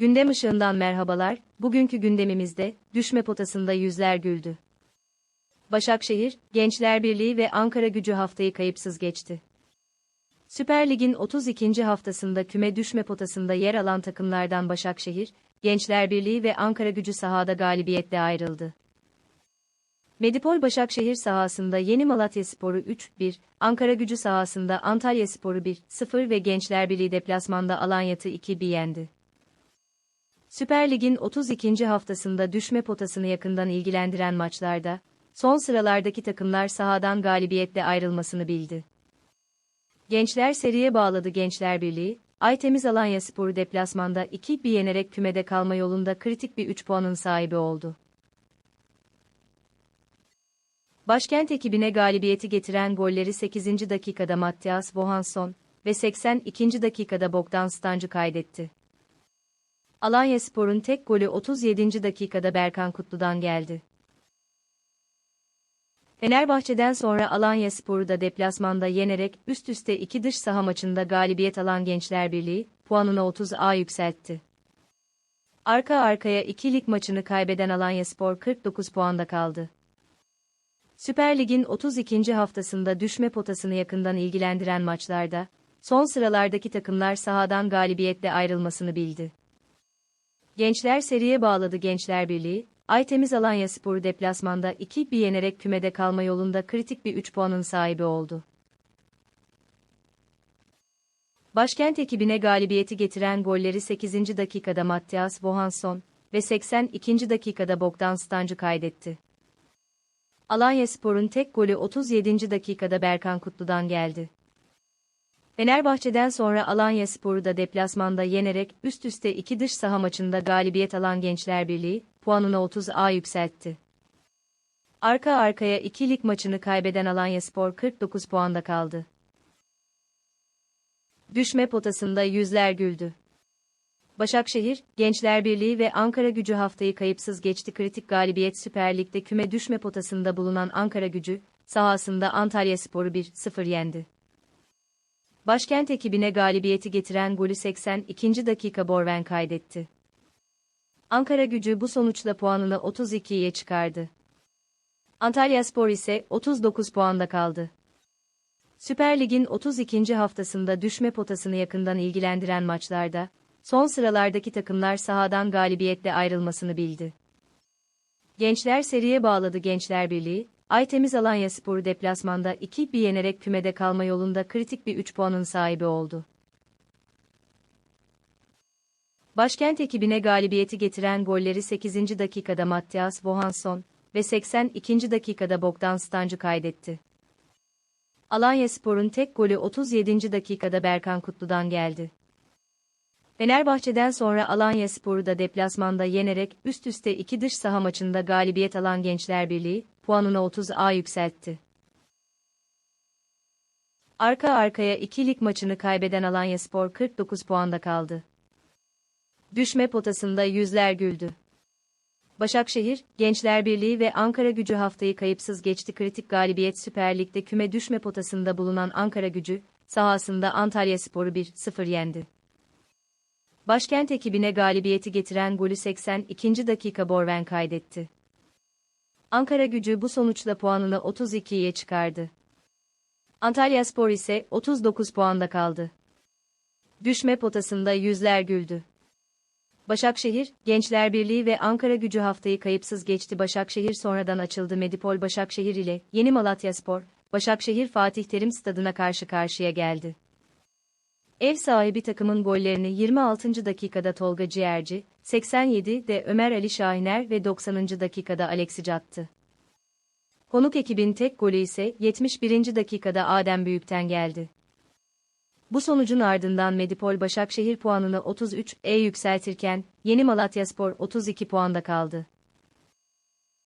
Gündem ışığından merhabalar, bugünkü gündemimizde, düşme potasında yüzler güldü. Başakşehir, Gençler Birliği ve Ankara gücü haftayı kayıpsız geçti. Süper Lig'in 32. haftasında küme düşme potasında yer alan takımlardan Başakşehir, Gençler Birliği ve Ankara gücü sahada galibiyetle ayrıldı. Medipol Başakşehir sahasında Yeni Malatya Sporu 3-1, Ankara gücü sahasında Antalya Sporu 1-0 ve Gençler Birliği deplasmanda Alanya'tı 2-1 yendi. Süper Lig'in 32. haftasında düşme potasını yakından ilgilendiren maçlarda, son sıralardaki takımlar sahadan galibiyetle ayrılmasını bildi. Gençler seriye bağladı Gençler Birliği, Aytemiz Alanya Sporu deplasmanda 2-1 yenerek kümede kalma yolunda kritik bir 3 puanın sahibi oldu. Başkent ekibine galibiyeti getiren golleri 8. dakikada Mattias Bohanson ve 82. dakikada Bogdan Stancı kaydetti. Alanya Spor'un tek golü 37. dakikada Berkan Kutlu'dan geldi. Fenerbahçe'den sonra Alanya Spor'u da deplasmanda yenerek üst üste iki dış saha maçında galibiyet alan Gençler Birliği, puanını 30'a yükseltti. Arka arkaya iki lig maçını kaybeden Alanya Spor 49 puanda kaldı. Süper Lig'in 32. haftasında düşme potasını yakından ilgilendiren maçlarda, son sıralardaki takımlar sahadan galibiyetle ayrılmasını bildi. Gençler seriye bağladı Gençler Birliği, Aytemiz Alanya Sporu deplasmanda 2-1 yenerek kümede kalma yolunda kritik bir 3 puanın sahibi oldu. Başkent ekibine galibiyeti getiren golleri 8. dakikada Mattias Bohanson ve 82. dakikada Bogdan Stancı kaydetti. Alanya Spor'un tek golü 37. dakikada Berkan Kutlu'dan geldi. Fenerbahçe'den sonra Alanya Spor'u da deplasmanda yenerek üst üste iki dış saha maçında galibiyet alan Gençler Birliği, puanını 30'a yükseltti. Arka arkaya iki lig maçını kaybeden Alanya Spor 49 puanda kaldı. Düşme potasında yüzler güldü. Başakşehir, Gençler Birliği ve Ankara Gücü haftayı kayıpsız geçti kritik galibiyet Süper Lig'de küme düşme potasında bulunan Ankara Gücü, sahasında Antalya Sporu 1-0 yendi. Başkent ekibine galibiyeti getiren golü 82. dakika Borven kaydetti. Ankara gücü bu sonuçla puanını 32'ye çıkardı. Antalya Spor ise 39 puanda kaldı. Süper Lig'in 32. haftasında düşme potasını yakından ilgilendiren maçlarda, son sıralardaki takımlar sahadan galibiyetle ayrılmasını bildi. Gençler seriye bağladı Gençler Birliği, Aytemiz Alanya Sporu deplasmanda 2-1 yenerek kümede kalma yolunda kritik bir 3 puanın sahibi oldu. Başkent ekibine galibiyeti getiren golleri 8. dakikada Mattias Bohanson ve 82. dakikada Bogdan Stancı kaydetti. Alanya Spor'un tek golü 37. dakikada Berkan Kutlu'dan geldi. Fenerbahçe'den sonra Alanya Spor'u da deplasmanda yenerek üst üste iki dış saha maçında galibiyet alan Gençler Birliği, puanını 30'a yükseltti. Arka arkaya iki lig maçını kaybeden Alanya Spor 49 puanda kaldı. Düşme potasında yüzler güldü. Başakşehir, Gençler Birliği ve Ankara Gücü haftayı kayıpsız geçti kritik galibiyet Süper Lig'de küme düşme potasında bulunan Ankara Gücü, sahasında Antalya Sporu 1-0 yendi. Başkent ekibine galibiyeti getiren golü 82. dakika Borven kaydetti. Ankara gücü bu sonuçla puanını 32'ye çıkardı. Antalya Spor ise 39 puanda kaldı. Düşme potasında yüzler güldü. Başakşehir, Gençler Birliği ve Ankara gücü haftayı kayıpsız geçti. Başakşehir sonradan açıldı. Medipol Başakşehir ile Yeni Malatya Spor, Başakşehir Fatih Terim stadına karşı karşıya geldi. Ev sahibi takımın gollerini 26. dakikada Tolga Ciğerci, 87'de Ömer Ali Şahiner ve 90. dakikada Alexic attı. Konuk ekibin tek golü ise 71. dakikada Adem Büyük'ten geldi. Bu sonucun ardından Medipol Başakşehir puanını 33'e yükseltirken, Yeni Malatyaspor 32 puanda kaldı.